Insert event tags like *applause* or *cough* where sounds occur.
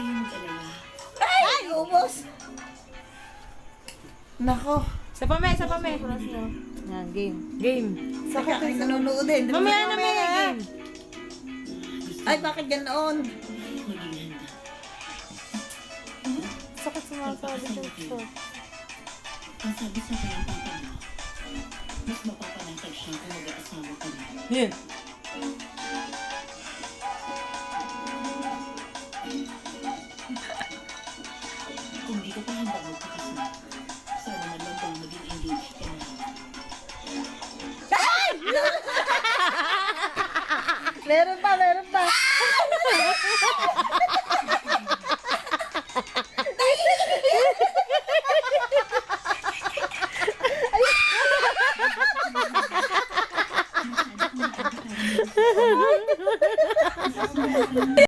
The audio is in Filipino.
Kayong mag-alala. Ay, ubos. Nako. Sa pame, sa pame. Yan, game. Game. Sakit ay nanonood eh. Mamaya na may game. Ay, bakit ganoon? Sakit sa mga sabi ko. Ang sabi sa kanya ang papa mo, mas mapapanatag siya kung mag-aasawa ka na. Yan. Ka pa handa magpakasal, sana man lang bang maging engaged ka na. Meron pa, meron pa. *laughs*